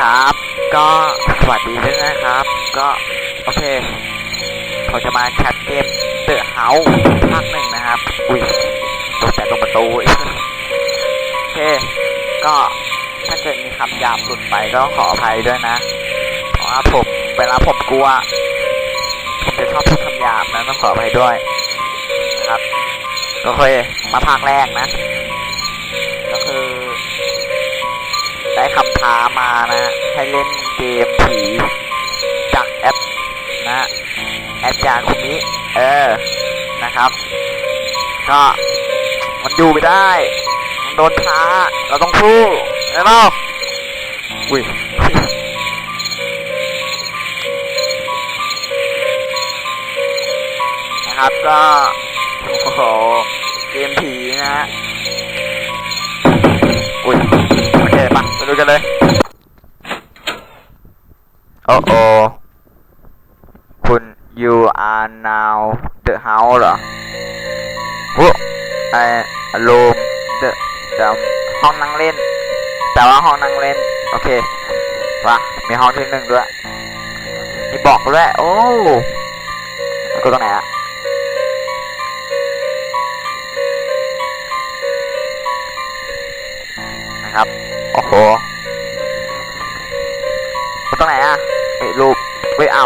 ครับ ก็สวัสดีด้วยนะครับ ก็โอเคเขาจะมาแคสเกมเดอะเฮาภาคหนึ่งนะครับ อุ้ยตกแต่ตรงประตูโอเค ก็ถ้าเกิดมีคำหยาบหลุดไปก็ขออภัยด้วยนะ เพราะว่าผมเวลาผมกลัว ผมจะชอบพูดคำหยาบนะต้องขออภัยด้วยนะครับ ก็เคยมาภาคแรกนะ ได้คำท้ามานะให้เล่นเกมผีจากแอปนะแอปยาคุมิเออนะครับ ก็มันอยู่ไม่ได้มันโดนท้าเราต้องสู้แล้วเนาะอุ้ยนะครับก็โอ้โหเกมผีนะฮะ เลย โอ้โอคุณ you are now the house เหรอโอ้ไอ room the the ห้องนั่งเล่น แต่ว่าห้องนั่งเล่น โอเคว่ะมีห้องที่หนึ่งด้วยมีบอกด้วยโอ้ก็ตรงไหนอะนะครับ โอ้โห ตรงไหนอะเฮ้ยรูปเฮ้ยเอา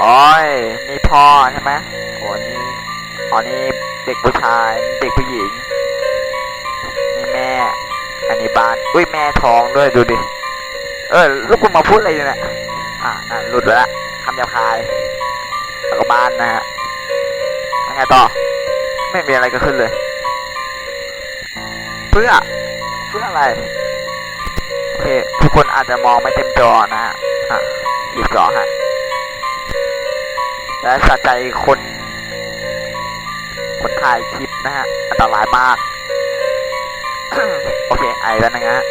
โอ้ยนี่พ่อใช่ไหมโอ้นี่อ๋อนี่เด็กผู้ชายเด็กผู้หญิงนี่แม่ อันนี้บ้านอุ้ยแม่ท้องด้วยดูดิเออลูกคุณมาพูดอะไรอยู่เนี่ยอ่าอ่าหลุดไปละคำหยาบคายแล้วก็บ้านนะฮะยังไงต่อ ไม่มีอะไรก็ขึ้นเลย เพื่อ เพื่ออะไร เคทุกคนอาจจะมองไม่เต็มจอนะฮะอะหยิบจอฮะและสะใจคน คนถ่ายคลิปนะฮะ อันตรายมาก โอเค ไอแล้วนะฮะ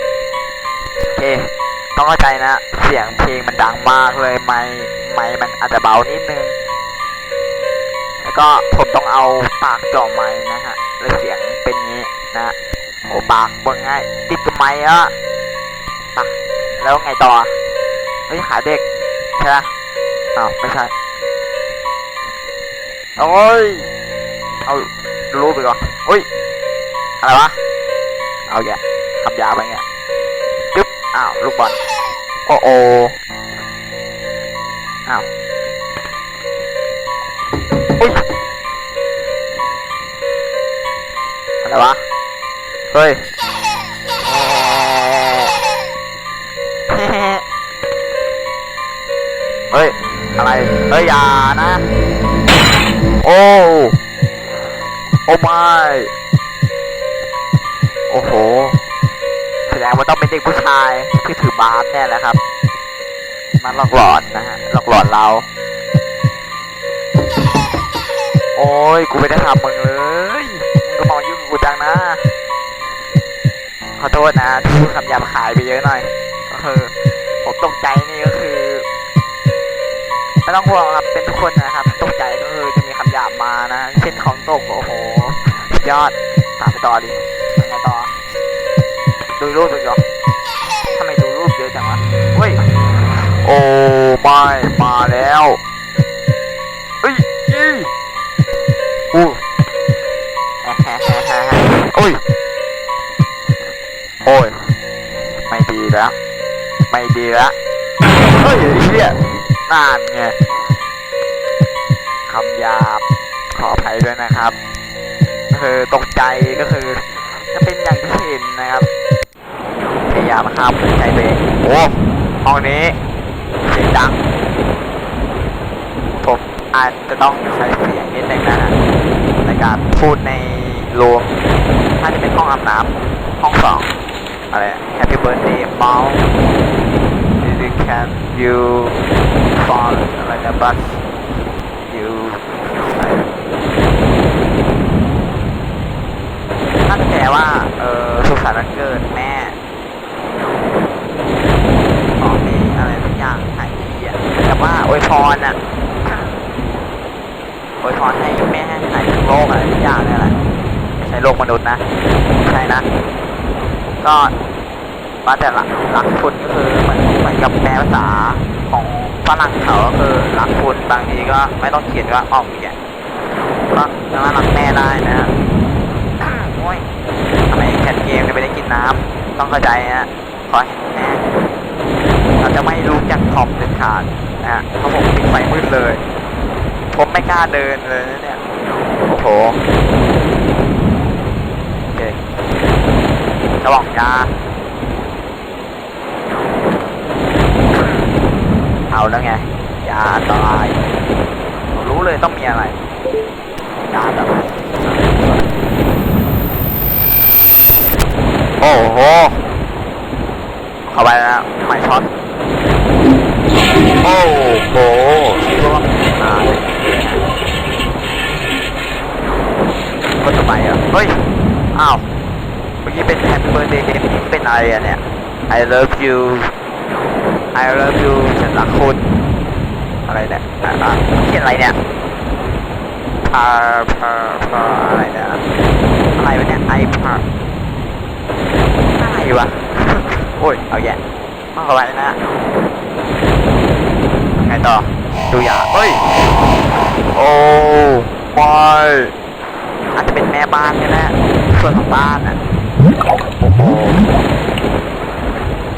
โอเค ต้องเข้าใจนะ เสียงเพลงมันดังมากเลยไม่ไม่มันอาจจะเบานิดนึง แล้วก็ผมต้องเอาปากจ่อไม้นะฮะเลยเสียงเป็นงี้นะโอ้ปากบิ่งง่ายติดกับไม้อะ แล้วไงต่อเฮ้ยขาเด็กใช่ไหมอ้าวไม่ใช่โอ้ยเอาดูรูปไปก่อนเฮ้ยอะไรวะเอาแกคำยาไปเงี้ยจึ๊บอ้าวลูกบอลโอ้โออ้าวอุ้ยอะไรวะเฮ้ย อะไร เฮ้ยอย่านะ โอ้ โอ้ไม่โอ้โห แสดงว่าต้องเป็นเด็กผู้ชายที่ถือบาสแน่แหละครับ มันหลอกหลอนนะฮะ หลอกหลอนเรา โอ้ย กูไม่ได้ทำมึงเลยมึงก็มองยุ่งกูจังนะ ขอโทษนะที่พูดคำหยาบคายไปเยอะหน่อย ก็คือ ผมตกใจนี่ก็คือ ไม่ต้องห่วงครับเป็นทุกคนนะครับ ตกใจก็คือจะมีคำหยาบมานะ เช่นของตกโอ้โห ยอดถามไปต่อดิยังไงต่อ ดูรูปไปก่อทำไมดูรูปเยอะจังวะเฮ้ย โอ้ไม่มาแล้วเฮ้ยยี่อู้โอ้ย โอ้ย ไม่ดีแล้ว ไม่ดีแล้วเฮ้ยไอ้เหี้ย นานไงคำหยาบขออภัยด้วยนะครับก็คือตกใจก็คือจะเป็นอย่างที่เห็นนะครับพยายามข้ามใจตัวเองโอ้ห้องนี้เสียงดังผมอาจจะต้องใช้เสียงนิดนึงนะฮะในการพูดในโรงถ้าจะเป็นห้องอาบน้ำห้องสองอะไร Happy birthday mom Did you can you fall อะไรนะ but you น่าแปลว่า เออสุขสันต์วันเกิดแม่ขอให้อะไรทุกอย่างหายดีอะแต่ว่าอวยพรอะอวยพรให้แม่ให้หายจากโรคอะไรทุกอย่างนี่แหละไม่ใช่โรคมนุษย์นะใช่นะก็ ว่าแต่ละรักคุณก็คือเหมือนเหมือนกับแปลภาษาของฝรั่งเขาก็คือรักคุณบางทีก็ไม่ต้องเขียนว่าออกเงี้ยก็สามารถรักแม่ได้นะฮะโอ้ยทำไมแคทเกมจะไม่ได้กินน้ำต้องเข้าใจนะฮะขอให้แม่เราจะไม่รู้จักขอบเด็ดขาดนะฮะเพราะผมปิดไฟมืดเลย ผมไม่กล้าเดินเลยนะเนี่ยโอ้โหโอเคกระบอกยา เอาแล้วไงยาตายผมรู้เลยต้องมีอะไรยาตายโอ้โห เข้าไปแล้วไม่ช็อต โอ้โหคิดว่าอ่าคนต่อไปอะ เฮ้ย อ้าว เมื่อกี้เป็น Happy Birthday เกมนี้เป็นอะไรอะเนี่ย I love you I love you ฉันรักคุณ อะไรเนี่ยอะอะเขียนอะไรเนี่ยพาพาพาอะไรเนี่ยอะไรวะเนี่ยไอพาอะไรวะ โอ้ย เอาแย่ต้องเข้าไปนะไงต่อ ดูอย่าเฮ้ย โอ้ไม่อาจจะเป็นแม่บ้านก็ได้ส่วนของบ้านอะ โอ้โห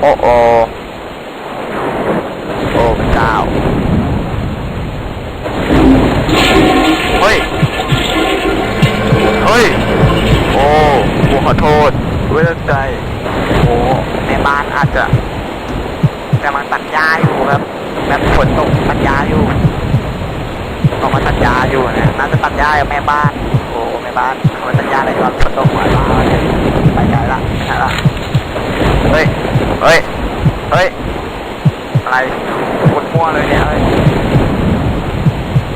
โอ้โห เว้ยใจโอ้แม่บ้านอาจจะกำลังตัดหญ้าอยู่ครับแบบฝนตกตัดหญ้าอยู่ออกมาตัดหญ้าอยู่นะน่าจะตัดหญ้ากับแม่บ้าน โอ้แม่บ้านเขามาตัดหญ้าอะไรตอนฝนตกหมอยมาเนี่ยไปใหญ่ละใช่ละเฮ้ยเฮ้ยเฮ้ยอะไรกดมั่วเลยเนี่ยเฮ้ย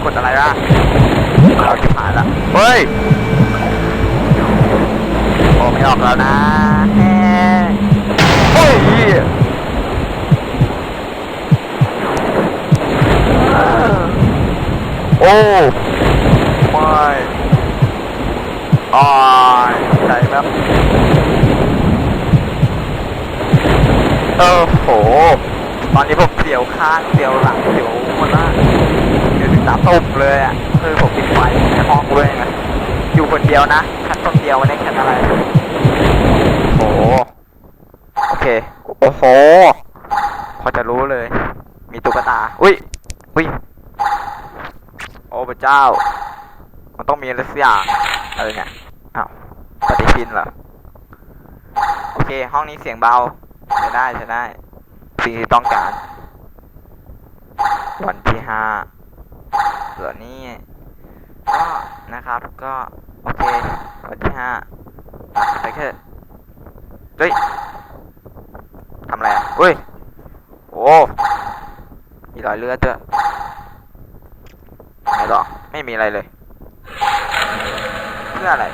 กดอะไรล่ะเราจะผ่านละเฮ้ย อ้ไม่ออกแล้วนะแฮโอ้ยเหี้ยโอ้ไม่อ่อยใจแบบเออโห ตอนนี้ผมเสียวข้างเสียวหลังเสียวหมดละเดี๋ยวถึงตาตุ่มเลยอะ คือผมปิดไฟในห้องด้วยนะอยู่คนเดียวนะ คัดคนเดียวไม่ได้แค่อะไร โอ้โหโอเค โอ้โห พอจะรู้เลย มีตุ๊กตา อุ้ย อุ้ย โอ้พระเจ้า มันต้องมีอะไรสักอย่างอะไรเนี่ยอ้าวปฏิทินเหรอ โอเค ห้องนี้เสียงเบาใช้ได้ใช้ได้ สิ่งที่ต้องการ วันที่ห้าเหลือนี่ก็นะครับ ก็ โอเค วันที่ห้าไปแค่ เฮ้ยทำอะไรอะเฮ้ย โอ้ มีรอยเลือดด้วยไงต่อไม่มีอะไรเลย เพื่ออะไร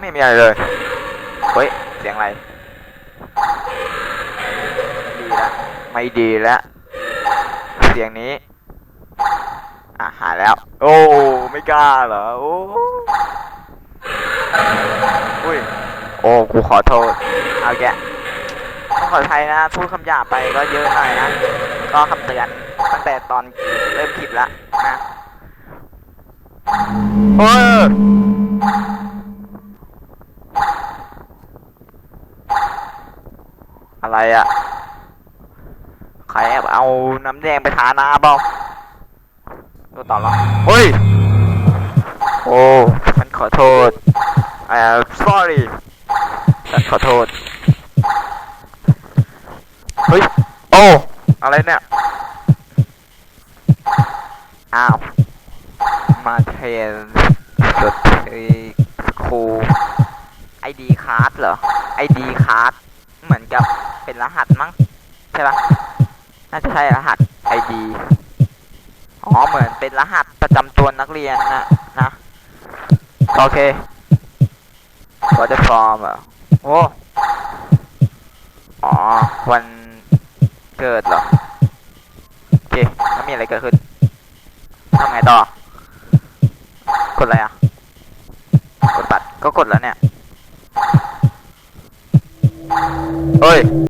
ไม่มีอะไรเลย เฮ้ย เสียงอะไรไม่ดีแล้วไม่ดีแล้ว เสียงนี้ อะ หายแล้ว โอ้ ไม่กล้าเหรอ โอ้อุ้ย โอ้กูขอโทษ เอาแกะต้องขออภัยนะพูดคำหยาบไปก็เยอะหน่อยนะ ก็คำเตือนตั้งแต่ตอนเริ่มคลิปละนะเอออะไรอะใครแอบเอาน้ำแดงไปทาหน้าเปล่าตัวต่อละเฮ้ย โอ้ฉันขอโทษ I'm sorry ฉัน ขอโทษ เฮ้ย โอ้ อะไรเนี่ย อ้าว มาเทรนสดครูไอดีคาร์ดเหรอ ไอดีคาร์ดเหมือนกับเป็นรหัสมั้ง ใช่ปะน่าจะใช่รหัสไอดีอ๋อ เหมือนเป็นรหัสประจำตัวนักเรียนนะนะ โอเค ก็จะฟอร์มเหรอโอ้อ๋อ วันเกิดเหรอ โอเคแล้วมีอะไรเกิดขึ้นทำไงต่อ กดอะไรอะ กดบัตรก็กดแล้วเนี่ยเฮ้ย